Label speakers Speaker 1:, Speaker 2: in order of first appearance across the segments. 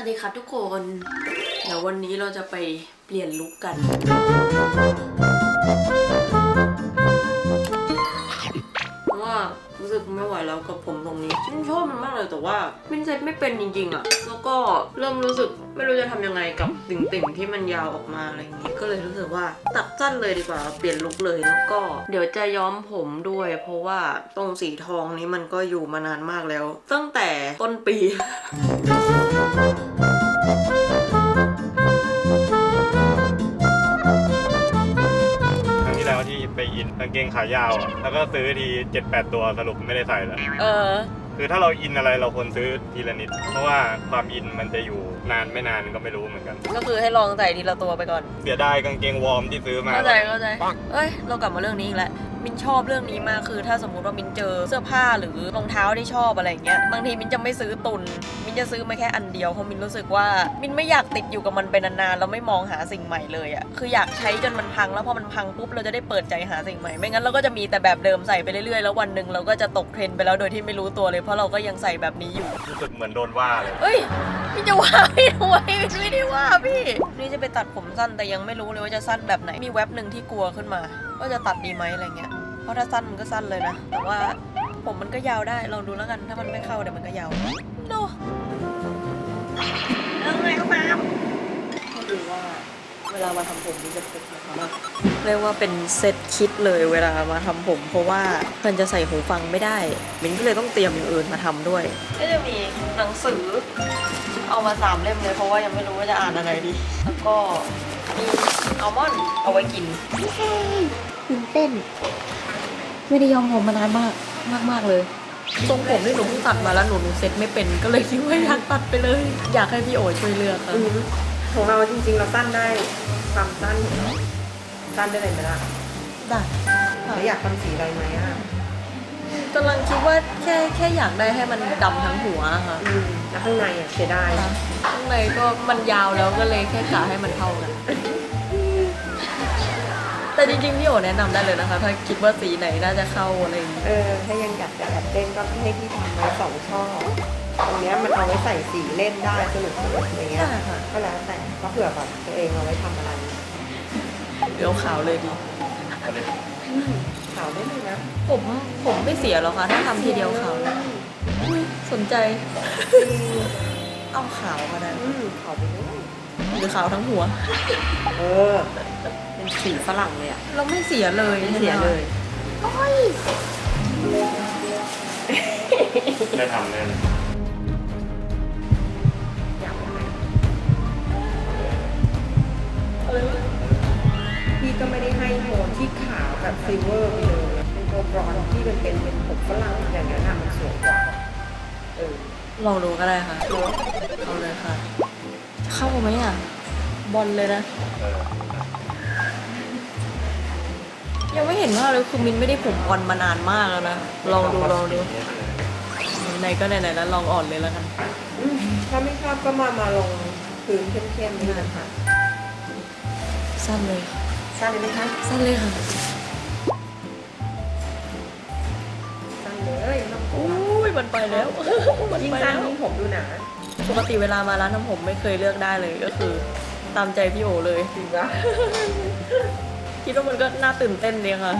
Speaker 1: วัสดีครับทุกคน เดี๋ยววันนี้เราจะไปเปลี่ยนลุคกัน รู้สึกไม่ไหวแล้วกับผมตรงนี้มินชอบมันมากเลยแต่ว่ามินเซ็ตไม่เป็นจริงๆอะแล้วก็เริ่มรู้สึกไม่รู้จะทำยังไงกับติ่งๆที่มันยาวออกมาอะไรอย่างนี้ก็เลยรู้สึกว่าตัดสั้นเลยดีกว่าเปลี่ยนลุคเลยแล้วก็ เดี๋ยวจะย้อมผมด้วย เพราะว่าตรงสีทองนี้มันก็อยู่มานานมากแล้ว ตั้งแต่ต้นปี
Speaker 2: กางเกงขายาวอะแล้วก็ซื้อทีเจ็ดแปดตัวสรุปไม่ได้ใส่แล้ว
Speaker 1: เออ
Speaker 2: คือถ้าเราอินอะไรเราควรซื้อทีละนิด เพราะว่าความอินมันจะอยู่นานไม่นานก็ไม่รู้เหมือนกัน
Speaker 1: ก็คือให้ลองใส่ทีละตัวไปก่อน
Speaker 2: เสียดายกางเกงวอร์มที่ซื้อมา
Speaker 1: เข้าใจเข้าใจเอ้ยเรากลับมาเรื่องนี้อีกแล้วมินชอบเรื่องนี้มากคือถ้าสมมุติว่ามินเจอเสื้อผ้าหรือรองเท้าที่ชอบอะไรอย่างเงี้ยบางทีมินจะไม่ซื้อตุน มินจะซื้อมาแค่อันเดียวเพราะมินรู้สึกว่ามินไม่อยากติดอยู่กับมันไปนานๆแล้วไม่มองหาสิ่งใหม่เลยอะคืออยากใช้จนมันพังแล้วพอมันพังปุ๊บเราจะได้เปิดใจหาสิ่งใหม่ไม่งั้นเราก็จะมีแต่แบบเดิมใส่ไปเรื่อยๆแล้ววันหนึ่งเราก็จะตกเทรนด์ไปแล้วโดยที่ไม่รู้ตัวเลยเพราะเราก็ยังใส่แบบนี้อยู่
Speaker 2: รู้สึกเหมือนโดนว่าเลย
Speaker 1: เอ้ยพี่จะว่าพี่ทำไมไม่ได้ว่าพี่นี่จะไปตัดผมสั้นแต่ยังไม่รู้เลยว่าจะสั้นแบบไหนมีแว็บหนึ่งที่กลัวขึ้นมาว่าจะตัดดีไหมอะไรเงี้ยเพราะถ้าสั้นมันก็สั้นเลยนะแต่ว่าผมมันก็ยาวได้ลองดูแล้วกันถ้ามันไม่เข้าเดี๋ยวมันก็ยาวดู ลามาทำผมนี่จะเป็นยังไงบ้างเรียกว่าเป็นเซตคิดเลยเวลามาทำผม เพราะว่ามันจะใส่หูฟังไม่ได้มินก็เลยต้องเตรียมอย่างอื่นมาทำด้วย ก็จะมีหนังสือเอามาสามเล่มเลยเพราะว่ายังไม่รู้ว่าจะอ่านอะไรดี แล้วก็มีอัลมอนด์เอาไว้กิน
Speaker 3: ตื่นเต้น ไม่ได้ยอมผมมานานมากมากมากๆเลย
Speaker 1: ทรงผมที่หนูเพิ่งตัดมาแล้วหนูหนูเซ็ตไม่เป็นก็เลยคิดว่าอยากตัดไปเลย อยากให้พี่โอ๋ช่วยเลือกค่ะ
Speaker 4: อืม ของเราจริง ๆ เราสั้นได้ความสั้นของเราสั้นได้เลยไหมล่ะ
Speaker 1: ได้
Speaker 4: แล้วอยากทำสีอะไรไหมอะ
Speaker 1: กำลังคิดว่าแค่แค่อยากได้ให้มันดำทั้งหัวค่ะ
Speaker 4: อืมแล้วข้างในอะเสียดาย
Speaker 1: ข้างในก็มันยาวแล้วก็เลยแค่กะให้มันเท่ากัน แต่จริงๆพี่โอ๋แนะนำได้เลยนะคะ ถ้าคิดว่าสีไหนน่าจะเข้าอะไรอย่างเงี้ย
Speaker 4: เออถ้ายังอยากจะแอบเล่นก็ให้พี่ทำไว้สองช่อ ตรงเนี้ยมันเอาไว้ใส่สีเล่นได้สนุกสนุกอย่างเงี้ย
Speaker 1: ได้ค่ะ
Speaker 4: ก็แล้วแต่ก็เผื่อแบบตัวเองเอาไว้ทำอะไร
Speaker 1: เดี๋ยวขาวเลยดี
Speaker 4: ขาวได้เลยนะ
Speaker 1: ผมผมไม่เสียหรอกค่ะถ้าทำทีเดียวขาวเลยสนใจ เอาขาวก็ได้
Speaker 4: อืมขาวไปเลย
Speaker 1: หรือขาวทั้งหัว
Speaker 4: เออ เป็นสีฝรั่งเลยอะ
Speaker 1: เราไม่เสียเลย
Speaker 4: ไม่เสียเลย
Speaker 2: ได้ทำแน่
Speaker 4: อย พี่ก็ไม่ได้ให้โทนที่ขาวแบบซิลเวอร์ไปเลยเป็นโทนบรอนซ์ที่มันเป็นเป็นผมฝรั่งอย่างนั้นอะมันสวยกว่าเออ
Speaker 1: ลองดูก็ได้ค่ะ
Speaker 4: เนอะ
Speaker 1: เอาเลยค่ะ เข้าไหมอะ บอลเลยนะ
Speaker 2: เออ
Speaker 1: ยังไม่เห็นว่าเลยคือมินไม่ได้ผมบอลมานานมากแล้วนะ ลองดูลองดูไหนๆก็ไหนๆแล้วลองอ่อนเลยแล้วกัน
Speaker 4: อืมถ้าไม่ชอบก็มามาลงพื้นเข้มๆนี่นะคะ
Speaker 1: สั้นเลย
Speaker 4: สั้นเลยไหมคะ
Speaker 1: สั้นเลยค่ะ
Speaker 4: สั้นเลยน้องผม
Speaker 1: อุ้ยมันไปแล้วมัน
Speaker 4: ยิ่ง
Speaker 1: ไป
Speaker 4: สั้น
Speaker 1: แล้ว
Speaker 4: ยิ่งผมดูหนา
Speaker 1: ปกติเวลามาร้านทำผมไม่เคยเลือกได้เลยก็คือ ตามใจพี่โอเลย
Speaker 4: จริงปะ
Speaker 1: คิดว่ามันก็น่าตื่นเต้นดีค่ะ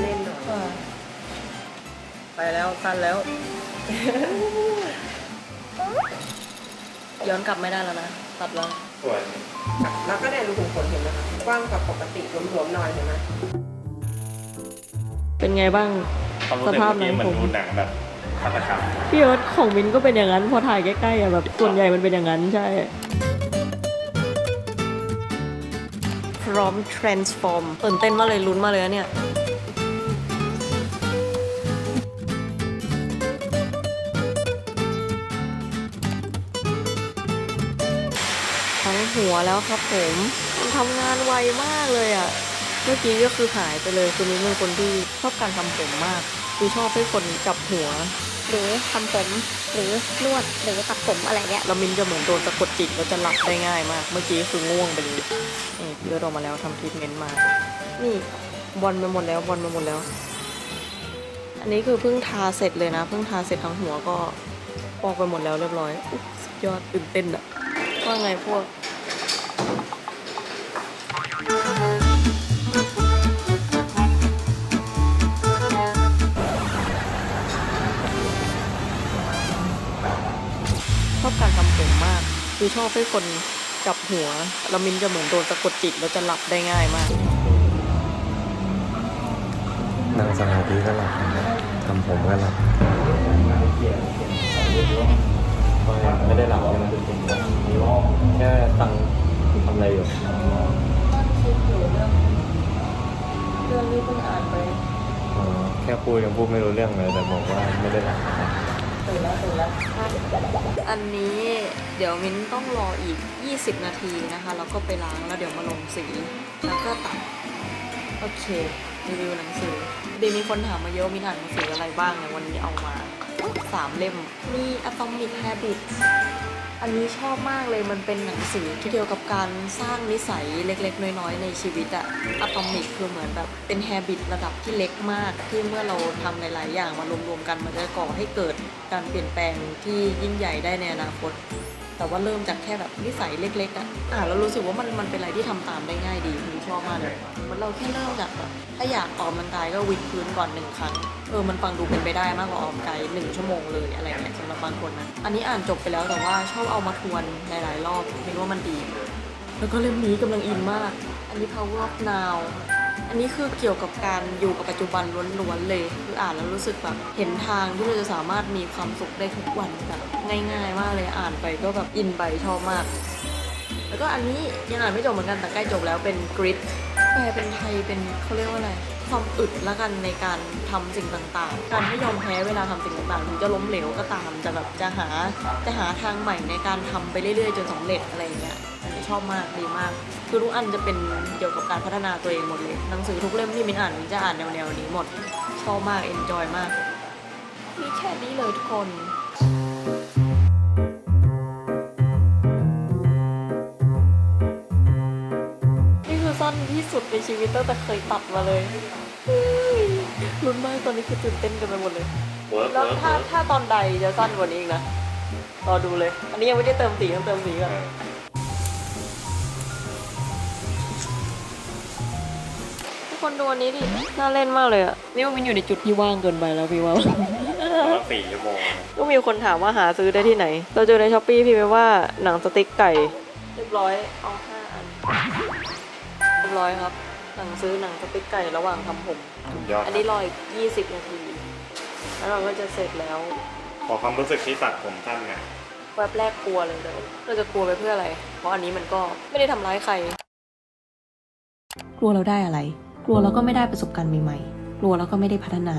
Speaker 4: เล่นๆหน่อย
Speaker 1: ไปแล้วสั้นแล้ว ย้อนกลับไม่ได้แล้วนะตัดแล้ว
Speaker 2: สวย
Speaker 4: แล้วก็ในรูขุมขนเห็นไหมคะกว้างกว่าปกติรวมๆหน่อยเห็นไหม
Speaker 1: เป็นไงบ้าง
Speaker 2: ความรู้สึก
Speaker 1: สภาพ
Speaker 2: เมื่อกี้เหมือน
Speaker 1: หนังผม
Speaker 2: ดูหนังแบบฆาตกรรม
Speaker 1: พี่เอิร์ธของมินก็เป็นอย่างนั้น พอถ่ายใกล้ๆอะแบบส่วนใหญ่มันเป็นอย่างนั้นใช่ พร้อม transform ตื่นเต้นมากเลยลุ้นมากเลยนะเนี่ย หัวแล้วครับผมมันทำงานไวมากเลยอะ เมื่อกี้ก็คือหายไปเลยคือมิ้นเป็นคนที่ชอบการทำผมมาก คือชอบให้คนจับหัว
Speaker 3: หรือทำผมหรือนวดหรือตัดผมอะไรเงี้ย
Speaker 1: แล้วมินจะเหมือนโดนสะกดจิตแล้วจะหลับได้ง่ายมาก เมื่อกี้คือง่วงไปเลยนี่เลือดออกมาแล้วทำทรีทเมนต์มา นี่บอลไปหมดแล้วบอลไปหมดแล้ว อันนี้คือเพิ่งทาเสร็จเลยนะ เพิ่งทาเสร็จทั้งหัวก็ออกไปหมดแล้วเรียบร้อยอุ๊ยสุดยอดตื่นเต้นอะว่าไงพวก ชอบการทำผมมาก คือชอบให้คนจับหัวแล้วมินจะเหมือนโดนสะกดจิตแล้วจะหลับได้ง่ายมาก
Speaker 5: นั่งสมาธิก็หลับทำผมก็หลับไม่ได้หลับใช่ไหมแค่ตังทำอะไรอยู่
Speaker 1: อ๋อ
Speaker 5: แค่พูดยังพูดไม่รู้เรื่องเลยแต่บอกว่าไม่ได้หลับนะครับ
Speaker 1: ตื่นแล้วตื่นแล้วอันนี้เดี๋ยวมิ้นต้องรออีก 20 นาทีนะคะ แล้วก็ไปล้างแล้วเดี๋ยวมาลงสี แล้วก็ตัด โอเค รีวิวหนังสือดีมีคนถามมาเยอะว่ามินอ่านหนังสืออะไรบ้างเนี่ยวันนี้เอามาสามเล่ม มี Atomic Habits อันนี้ชอบมากเลยมันเป็นหนังสือที่เกี่ยวกับการสร้างนิสัยเล็ก ๆ น้อยๆ ในชีวิตอะอะตอมิกคือเหมือนแบบเป็นแฮบิตระดับที่เล็กมาก ที่เมื่อเราทำหลาย ๆ อย่างมารวมๆกันมันจะก่อให้เกิดการเปลี่ยนแปลงที่ยิ่งใหญ่ได้ในอนาคต แต่ว่าเริ่มจากแค่แบบนิสัยเล็กๆอะอ่านแล้วรู้สึกว่ามันมันเป็นอะไรที่ทำตามได้ง่ายดีคือชอบมากเลยมันเราแค่เริ่มจากแบบถ้าอยากออกกำลังกายก็วิดพื้นก่อนหนึ่งครั้งเออมันฟังดูเป็นไปได้มากกว่าออกกำลังกายหนึ่งชั่วโมงเลยอะไรเงี้ยสำหรับบางคนนะอันนี้อ่านจบไปแล้วแต่ว่าชอบเอามาทวนหลายๆรอบเห็นว่ามันดี แล้วก็เล่มนี้กำลังอินมาก อันนี้ power of now อันนี้คือเกี่ยวกับการอยู่กับปัจจุบันล้วนๆเลย คืออ่านแล้วรู้สึกแบบเห็นทางที่เราจะสามารถมีความสุขได้ทุกวันแบบง่าย ๆ มากเลยอ่านไปก็แบบอินไปชอบมาก แล้วก็อันนี้ยังอ่านไม่จบเหมือนกันแต่ใกล้จบแล้วเป็นกริดแปลเป็นไทยเป็นเขาเรียกว่าอะไร ความอึดละกันในการทำสิ่งต่างๆ การไม่ยอมแพ้เวลาทำสิ่งต่างๆถึงจะล้มเหลวก็ตามจะแบบจะหาจะหาทางใหม่ในการทำไปเรื่อยๆ จนสำเร็จอะไรอย่างเงี้ยอันนี้ชอบมากดีมาก คือทุกอันจะเป็นเกี่ยวกับการพัฒนาตัวเองหมดเลยหนังสือทุกเล่มที่มินอ่านมินจะอ่านแนวๆนี้หมดชอบมากเอนจอยมากมีแค่นี้เลยทุกคนนี่คือสั้นที่สุดในชีวิตตั้งแต่เคยตัดมาเลยเฮ้ย ลุ้นมากตอนนี้คือตื่นเต้นกันไปหมดเลย
Speaker 2: เวิร์ก
Speaker 1: แล้ว
Speaker 2: เวิร์ก
Speaker 1: ถ้าถ้าตอนใดจะสั้นกว่านี้อีกนะ รอดูเลย อันนี้ยังไม่ได้เติมสีต้องเติมสีก่อนทุกคนดูอันนี้ดิ น่าเล่นมากเลยอะนี่ว่ามันอยู่ในจุดที่ว่างเกินไปแล้วพี่ว่า
Speaker 2: ประมาณสี่ชั่วโมง
Speaker 1: ก็มีคนถามว่าหาซื้อได้ที่ไหน เราเจอในช้อปปี้พี่ไปว่าหนังสติ๊กไก่ เรียบร้อย เอาห้าอัน เรียบร้อยครับ หนังซื้อหนังสติ๊กไก่ระหว่างทำผม
Speaker 2: สุดยอด
Speaker 1: อันนี้รออีก20 นาที แล้วเราก็จะเสร็จแล้ว
Speaker 2: ขอความรู้สึกที่ตัดผมสั้นไง
Speaker 1: แวบแรกกลัวเลยแต่ว่าเราจะกลัวไปเพื่ออะไร เพราะอันนี้มันก็ไม่ได้ทำร้ายใคร กลัวเราได้อะไร กลัวเราก็ไม่ได้ประสบการณ์ใหม่ๆ กลัวเราก็ไม่ได้พัฒนา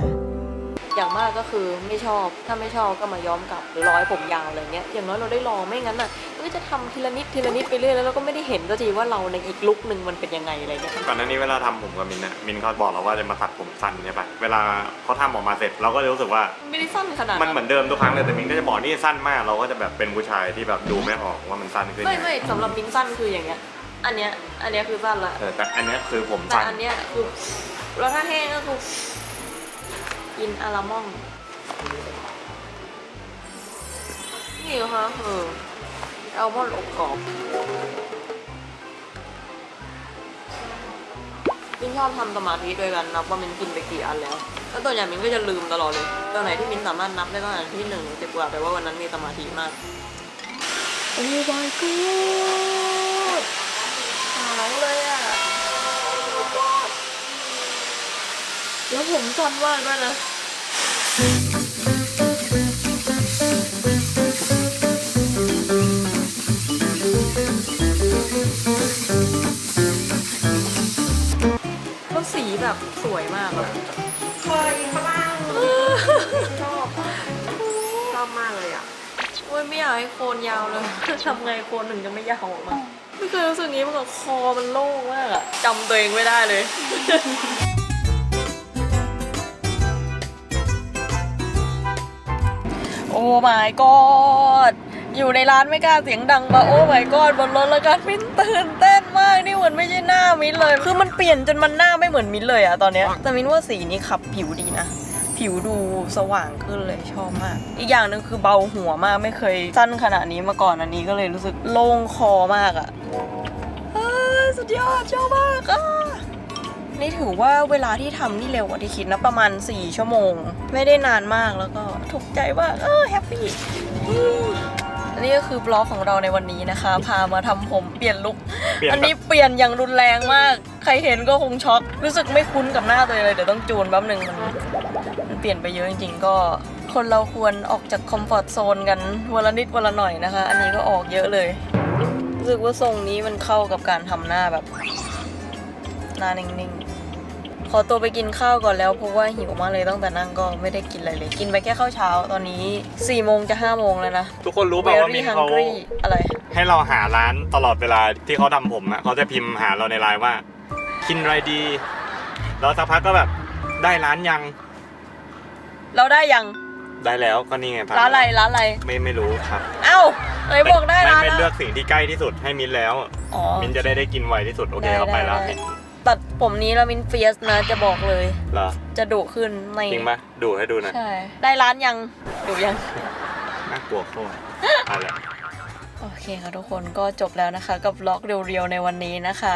Speaker 1: อย่างมากก็คือไม่ชอบถ้าไม่ชอบก็มาย้อมกลับหรือร้อยผมยาวอะไรเงี้ยอย่างน้อยเราได้ลองไม่งั้นอะก็จะทำทีละนิดทีละนิดไปเรื่อยแล้วเราก็ไม่ได้เห็นสักทีว่าเราในอีกลุกหนึ่งมันเป็นยังไงอะไรเงี้ย
Speaker 2: ก่อนหน้านี้เวลาทำผมกับมินอะมินเขาบอกเราว่าจะมาตัดผมสั้นใช่ปะเวลาเขาทำออกมาเสร็จเราก็จะรู้สึกว่า
Speaker 1: ไม่ได้สั้นขนาด
Speaker 2: มันเหมือนเดิมทุกครั้งเลยแต่มินก็จะบอกนี่สั้นมากเราก็จะแบบเป็นผู้ชายที่แบบดูไม่ออกว่ามันสั้นขึ้น
Speaker 1: ไม่
Speaker 2: ไง
Speaker 1: ไม่สำหรับมิ้นสั้นคืออย่างเงี้ยอันเนี้ยอันเนี้ยคือสั้นละ
Speaker 2: เออแต่อันเนี้ยคือผม
Speaker 1: แต่
Speaker 2: สั้น
Speaker 1: อันเนี้ยคือแล้วถ้าแห้งก็คือ กินอาลามองนี่เหรอคะเอออัลมอนด์อบกรอบมินชอบทำสมาธิด้วยกันนับว่ามินกินไปกี่อันแล้ว แล้วตัวอย่างมินก็จะลืมตลอดเลยตัวไหนที่มินสามารถนับได้ก็อันที่หนึ่งสิบกว่าแปลว่าวันนั้นมีสมาธิมาก โอ้ my god หายเลยอะ แล้วผมสั้นมากด้วยนะแล้วสีแบบสวยมากอะ
Speaker 4: เคยฝรั่งชอบชอบมากเลยอะ
Speaker 1: โอ้ยไม่อยากให้โคนยาวเลยทำไงโคนถึงจะไม่ยาวออกมาไม่เคยรู้สึกงี้มาก่อนคอมันโล่งมากอะจำตัวเองไม่ได้เลย my god อยู่ในร้านไม่กล้าเสียงดังปะโอ้ my god บนรถแล้วกันมิ้นตื่นเต้นมากนี่เหมือนไม่ใช่หน้ามิ้นเลย คือมันเปลี่ยนจนมันหน้าไม่เหมือนมิ้นเลยอะตอนเนี้ยแต่มิ้นว่าสีนี้ขับผิวดีนะผิวดูสว่างขึ้นเลยชอบมาก อีกอย่างหนึ่งคือเบาหัวมากไม่เคยสั้นขนาดนี้มาก่อนอันนี้ก็เลยรู้สึกโล่งคอมากอะ่ะสุดยอดชอบมากอะ นี่ถือว่าเวลาที่ทำนี่เร็วกว่าที่คิดนะ ประมาณ 4 ชั่วโมง ไม่ได้นานมากแล้วก็ถูกใจมากเออแฮปปี้อืมอันนี้ก็คือบล็อกของเราในวันนี้นะคะ พามาทำผมเปลี่ยนลุค
Speaker 2: เปลี่ยน
Speaker 1: อัน
Speaker 2: แบบ
Speaker 1: นี้เปลี่ยนอย่างรุนแรงมาก ใครเห็นก็คงช็อก รู้สึกไม่คุ้นกับหน้าตัวเองเลย เดี๋ยวต้องจูนแป๊บหนึ่งมันมันเปลี่ยนไปเยอะจริงๆ ก็ คนเราควรออกจากคอมฟอร์ทโซนกันวันละนิดวันละหน่อยนะคะ อันนี้ก็ออกเยอะเลย รู้สึกว่าทรงนี้มันเข้ากับการทำหน้าแบบ หน้านิ่งๆ ขอตัวไปกินข้าวก่อนแล้วเพราะว่าหิวมากเลยตั้งแต่นั่งก็ไม่ได้กินอะไรเลย กินไปแค่ข้าวเช้าตอนนี้4ี่โมงจะ5้าโมงแล้วนะ
Speaker 2: ทุกคนรู้เปล่าว่า
Speaker 1: Very
Speaker 2: มินเขา
Speaker 1: hungry อะไร
Speaker 2: ให้เราหาร้านตลอดเวลาที่เขาทำผมอะเขาจะพิมพ์หาเราในไลน์ว่า กินอะไรดี แล้วสักพักก็แบบได้ร้านยัง
Speaker 1: เราได้ยัง
Speaker 2: ได้แล้วก็นี่ไงพ
Speaker 1: ร้านอะไรร้านอะไร
Speaker 2: ไม่ไม่รู้ครับ
Speaker 1: เอ้าไหนบอกได้ร้าน
Speaker 2: ไม่ไม่
Speaker 1: แล้ว
Speaker 2: เลือกสิ่งที่ใกล้ที่สุดให้มินแล้ว
Speaker 1: อ๋อ
Speaker 2: มินจะได้ได้กินไวที่สุดโอเค
Speaker 1: ได้
Speaker 2: เราไปแล้ว
Speaker 1: ได้ ตัดผมนี้แล้วมินเฟียสนะจะบอกเลย
Speaker 2: เหรอ
Speaker 1: จะดุขึ้นใน
Speaker 2: จริงปะดูให้ดูหน่อย
Speaker 1: ใช่ ได้ร้านยังดุยัง
Speaker 2: น่ากลัวโคตรอะไร
Speaker 1: โอเคค่ะทุกคนก็จบแล้วนะคะ กับบล็อกเรียวๆในวันนี้นะคะ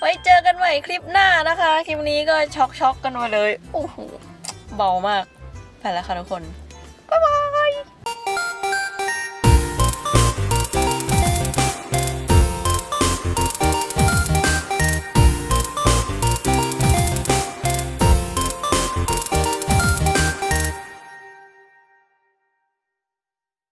Speaker 1: ไว้เจอกันใหม่คลิปหน้านะคะ คลิปนี้ก็ช็อกๆกันมาเลยโอ้โหเบามาก ไปแล้วค่ะทุกคน บ๊ายบาย